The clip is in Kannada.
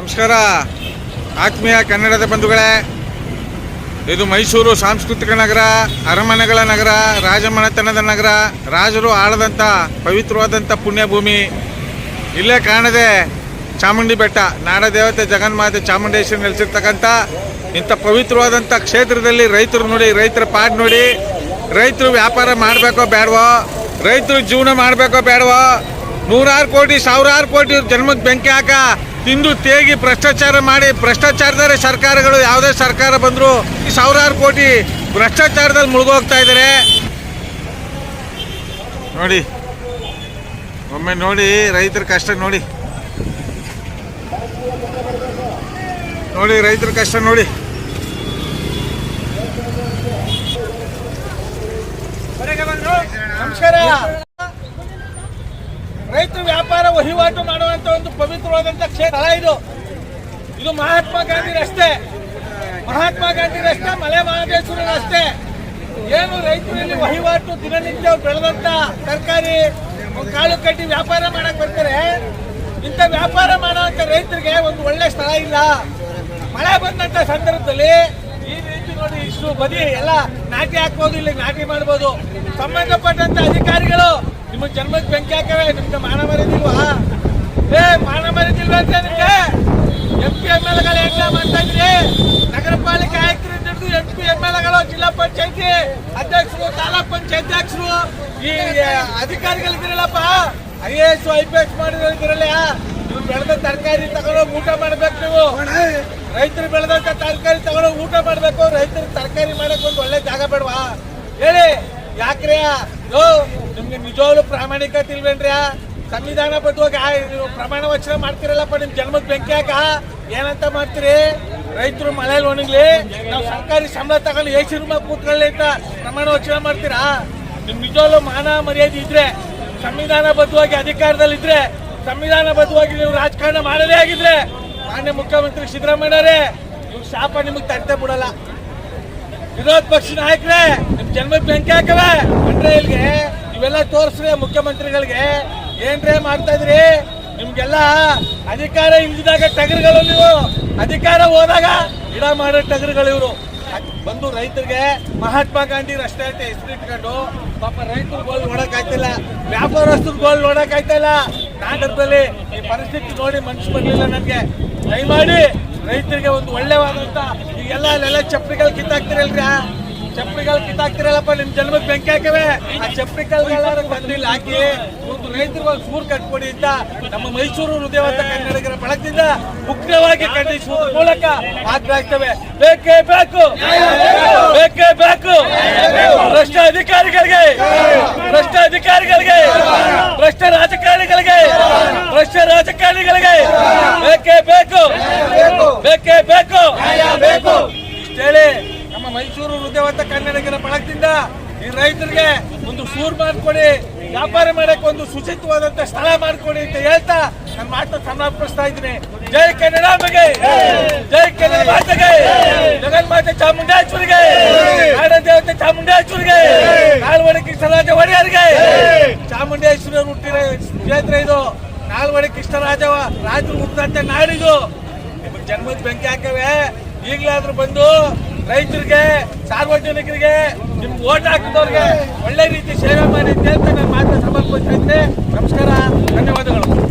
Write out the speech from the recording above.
ನಮಸ್ಕಾರ. ಆತ್ಮೀಯ ಕನ್ನಡದ ಬಂಧುಗಳೇ, ಇದು ಮೈಸೂರು ಸಾಂಸ್ಕೃತಿಕ ನಗರ, ಅರಮನೆಗಳ ನಗರ, ರಾಜಮನೆತನದ ನಗರ, ರಾಜರು ಆಳದಂಥ ಪವಿತ್ರವಾದಂಥ ಪುಣ್ಯಭೂಮಿ. ಇಲ್ಲೇ ಕಾಣದೆ ಚಾಮುಂಡಿ ಬೆಟ್ಟ, ನಾಡದೇವತೆ ಜಗನ್ಮಾತೆ ಚಾಮುಂಡೇಶ್ವರಿ ನೆಲೆಸಿರ್ತಕ್ಕಂಥ ಇಂಥ ಪವಿತ್ರವಾದಂಥ ಕ್ಷೇತ್ರದಲ್ಲಿ ರೈತರು ನೋಡಿ, ರೈತರ ಪಾಡ್ ನೋಡಿ, ರೈತರು ವ್ಯಾಪಾರ ಮಾಡಬೇಕೋ ಬೇಡವೋ ರೈತರು ಜೀವನ ಮಾಡಬೇಕೋ ಬೇಡವೋ ನೂರಾರು ಕೋಟಿ, ಸಾವಿರಾರು ಕೋಟಿ ಜನ್ಮಕ್ಕೆ ಬೆಂಕಿ ಹಾಕ ತಿಂದು ತೇಗಿ ಭ್ರಷ್ಟಾಚಾರ ಮಾಡಿ ಭ್ರಷ್ಟಾಚಾರದರೆ ಸರ್ಕಾರಗಳು, ಯಾವುದೇ ಸರ್ಕಾರ ಬಂದರೂ ಸಾವಿರಾರು ಕೋಟಿ ಭ್ರಷ್ಟಾಚಾರದಲ್ಲಿ ಮುಳುಗೋಗ್ತಾ ಇದ್ದಾರೆ. ನೋಡಿ, ಒಮ್ಮೆ ನೋಡಿ, ರೈತರ ಕಷ್ಟ ನೋಡಿ. ನೋಡಿ, ರೈತರ ಕಷ್ಟ ನೋಡಿ. ನಮಸ್ಕಾರ. ರೈತರು ವ್ಯಾಪಾರ ವಹಿವಾಟು ಮಾಡುವಂತ ಒಂದು ಪವಿತ್ರವಾದಂತ ಕ್ಷೇತ್ರ ಇದು. ಇದು ಮಹಾತ್ಮ ಗಾಂಧಿ ರಸ್ತೆ. ಮಹಾತ್ಮ ಗಾಂಧಿ ರಸ್ತೆ, ಮಲೆ ಮಹದೇಶ್ವರ ರಸ್ತೆ. ಏನು ರೈತರಲ್ಲಿ ವಹಿವಾಟು ದಿನನಿತ್ಯ ಬೆಳೆದಂತ ತರಕಾರಿ, ಕಾಳು ಕಟ್ಟಿ ವ್ಯಾಪಾರ ಮಾಡಕ್ ಬರ್ತಾರೆ. ಇಂಥ ವ್ಯಾಪಾರ ಮಾಡುವಂತ ರೈತರಿಗೆ ಒಂದು ಒಳ್ಳೆ ಸ್ಥಳ ಇಲ್ಲ. ಮಳೆ ಬಂದಂತ ಸಂದರ್ಭದಲ್ಲಿ ಈ ರೀತಿ ನೋಡಿ ಇಷ್ಟು ಬದಿ ಎಲ್ಲ ನಾಟಿ ಹಾಕ್ಬೋದು, ಇಲ್ಲಿ ನಾಟಿ ಮಾಡ್ಬೋದು. ಸಂಬಂಧಪಟ್ಟಂತ ಅಧಿಕಾರಿಗಳು ನಿಮ್ಮ ಹಾಕವೆ ನಿಮ್ಗೆ ಮಾನ ಮರ್ಯಾದಿಲ್ವಾ? ಏ, ಮಾನ ಮರ್ಯಾದಿಲ್ವಾ ಅಂತ ನಿಮ್ಗೆ? ಎಂ ಪಿ ಎಂ ಎಲ್ಗಳು ಹೆಂಗ ಮಾಡ್ತಾ ನಗರ ಪಾಲಿಕೆ ಆಯುಕ್ತರಿಂದ ಹಿಡಿದು ಎಂ ಪಿ ಎಂ ಎಲ್ಗಳು, ಜಿಲ್ಲಾ ಪಂಚಾಯತಿ ಅಧ್ಯಕ್ಷರು, ತಾಲೂಕ್ ಪಂಚಾಯತಿ ಅಧ್ಯಕ್ಷರು. ಈ ಅಧಿಕಾರಿಗಳಿದ್ರಲ್ಲಪ್ಪ I A S, I P S ಮಾಡಿದ್ರಲ್ಲ ನೀವು ಬೆಳೆದ ತರಕಾರಿ ತಗೊಂಡೋಗಿ ಊಟ ಮಾಡ್ಬೇಕು ನೀವು. ರೈತರು ಬೆಳೆದಂತ ತರಕಾರಿ ತಗೊಂಡೋಗಿ ಊಟ ಮಾಡ್ಬೇಕು. ರೈತರು ತರಕಾರಿ ಮಾಡಕ್ ಒಂದು ಒಳ್ಳೆ ಜಾಗ ಬೇಡವಾ? ಹೇಳಿ ಯಾಕ್ರಿ ಯೋ ನಿಮ್ಗೆ ನಿಜವಾಗ್ಲು ಪ್ರಾಮಾಣಿಕತೆ ಇಲ್ವೇನ್ರಿ? ಸಂವಿಧಾನ ಬದ್ಧವಾಗಿ ನೀವು ಪ್ರಮಾಣ ವಚನ ಮಾಡ್ತಿರಲ್ಲಪ್ಪ, ನಿಮ್ ಜನ್ಮದ ಬೆಂಕಿ ಹಾಕ. ಏನಂತ ಮಾಡ್ತೀರಿ? ರೈತರು ಮಳೆಯಲ್ಲಿ ಒಣಗ್ಲಿ, ನಾವು ಸರ್ಕಾರಿ ಸಂಬಳ ತಗೊಂಡು ಎ ಸಿನಿಮಾ ಕೂತ್ಕೊಳ್ಳಿ ಅಂತ ಪ್ರಮಾಣ ವಚನ ಮಾಡ್ತೀರಾ? ನಿಮ್ ನಿಜವಾಗ್ಲು ಮಾನ ಮರ್ಯಾದೆ ಇದ್ರೆ, ಸಂವಿಧಾನ ಬದ್ಧವಾಗಿ ಅಧಿಕಾರದಲ್ಲಿ ಇದ್ರೆ, ಸಂವಿಧಾನ ಬದ್ಧವಾಗಿ ನೀವು ರಾಜಕಾರಣ ಮಾಡದೇ ಆಗಿದ್ರೆ, ಮಾನ್ಯ ಮುಖ್ಯಮಂತ್ರಿ ಸಿದ್ದರಾಮಯ್ಯರೇ ಇವ್ರ ಶಾಪ ನಿಮಗೆ ತಟ್ಟೆ ಬಿಡಲ್ಲ. ವಿರೋಧ ಪಕ್ಷ ನಾಯಕರೇ, ನಿಮ್ ಜನ್ಮದ ಬೆಂಕಿ ಹಾಕವೆ. ಇಲ್ಲಿಗೆ ಇವೆಲ್ಲ ತೋರಿಸ್ರಿ ಮುಖ್ಯಮಂತ್ರಿಗಳಿಗೆ. ಏನ್ರೇ ಮಾಡ್ತಾ ಇದ್ರಿ? ನಿಮ್ಗೆಲ್ಲ ಅಧಿಕಾರ ಇಲ್ದಿದಾಗ ಟಗರುಗಳು ನೀವು. ಅಧಿಕಾರ ಹೋದಾಗ ಗಿಡ ಮಾಡೋ ಟಗರುಗಳು ಇವರು. ಬಂದು ರೈತರಿಗೆ ಮಹಾತ್ಮ ಗಾಂಧಿ ರಸ್ತೆ ಅಂತ ಹೆಸರು ಇಟ್ಕೊಂಡು, ಪಾಪ ರೈತರು ಗೋಲ್ ನೋಡಕ್ ವ್ಯಾಪಾರಸ್ಥರು ಗೋಲ್ ನೋಡಕ್ ಆಯ್ತಿಲ್ಲ. ನಾಗರದಲ್ಲಿ ಈ ಪರಿಸ್ಥಿತಿ ನೋಡಿ ಮನ್ಸು ಬರ್ಲಿಲ್ಲ ನನ್ಗೆ. ದಯಮಾಡಿ ರೈತರಿಗೆ ಒಂದು ಒಳ್ಳೆವಾದಂತ ಈಗೆಲ್ಲ ಅಲ್ಲೆಲ್ಲ ಚಪ್ಪಲಿಗಳು ಕಿತ್ತಾಕ್ತಿರಲ್ರಿ ಚಪ್ಪಲಿಗಳು ಕಿತ್ತಾಕ್ತಿರಲ್ಲಪ್ಪ, ನಿಮ್ ಜನ್ಮಕ್ಕೆ ಬೆಂಕಿ ಹಾಕವೆ. ಆ ಚಪ್ಪಲಿಗಳೆಲ್ಲ ಬಂದಿಲ್ಲ ಹಾಕಿ, ಒಂದು ರೈತರು ಸೂರು ಕಟ್ಕೊಡಿ ಅಂತ ನಮ್ಮ ಮೈಸೂರು ಹೃದಯವಂತ ಕನ್ನಡಿಗರ ಬಳಗದಿಂದ ಮುಖ್ಯವಾಗಿ ಖಂಡಿಸುವ ಮೂಲಕ ಆಗ್ರಹಿಸ್ತವೆ ಬೇಕೇ ಬೇಕು. ಬೇಕೇ ಬೇಕು. ಭ್ರಷ್ಟ ಅಧಿಕಾರಿಗಳಿಗೆ ಭ್ರಷ್ಟ ಅಧಿಕಾರಿಗಳಿಗೆ, ಭ್ರಷ್ಟ ರಾಜಕಾರಣಿಗಳಿಗೆ ಭ್ರಷ್ಟ ರಾಜಕಾರಣಿಗಳಿಗೆ ಬೇಕೇ ಬೇಕು. ಬೇಕೇ ಬೇಕು. ಇಷ್ಟೇಳಿ ಮೈಸೂರು ಹೃದಯವಂತ ಕನ್ನಡಿಗರ ಬಳಕದಿಂದ ಈ ರೈತರಿಗೆ ಒಂದು ಸೂರ್ ಮಾಡ್ಕೊಡಿ, ವ್ಯಾಪಾರ ಮಾಡಕ್ಕೆ ಒಂದು ಶುಚಿತ್ವವಾದಂತ ಸ್ಥಳ ಮಾಡ್ಕೊಡಿ ಅಂತ ಹೇಳ್ತಾ ನನ್ನ ಮಾತು ಸಮರ್ಪಿಸ್ತಾ ಇದ್ದೀನಿ. ಜೈ ಕನ್ನಡ ಬಗ್ಗೆ ಜೈ ಕನ್ನಡ ಮಾತೆಗೆ! ಜಗನ್ಮಾತೆ ಚಾಮುಂಡೇಶ್ವರಿಗೆ! ನಾಡ ದೇವತೆ ಚಾಮುಂಡೇಶ್ವರಿಗೆ! ನಾಲ್ವಡಿ ಕೃಷ್ಣರಾಜ ಒಡೆಯರಿಗೆ! ಚಾಮುಂಡೇಶ್ವರ ಹುಟ್ಟಿರ ಕ್ಷೇತ್ರ ಇದು. ನಾಲ್ವಡಿ ಕೃಷ್ಣರಾಜ ರಾಜರು ಹುಟ್ಟಿದಂತ ನಾಡಿದು. ನಿಮಗೆ ಜನ್ಮದ ಬೆಂಕಿ ಹಾಕವೆ. ಈಗಲಾದ್ರೂ ಬಂದು ರೈತರಿಗೆ, ಸಾರ್ವಜನಿಕರಿಗೆ ನಿಮ್ಗೆ ಓಟ್ ಹಾಕಿದವ್ರಿಗೆ ಒಳ್ಳೆ ರೀತಿ ಸೇವೆ ಮಾಡಿ ಅಂತ ನಾನು ಮಾತ್ರ ಸಮರ್ಪಿಸ್ತೇನೆ ನಮಸ್ಕಾರ, ಧನ್ಯವಾದಗಳು.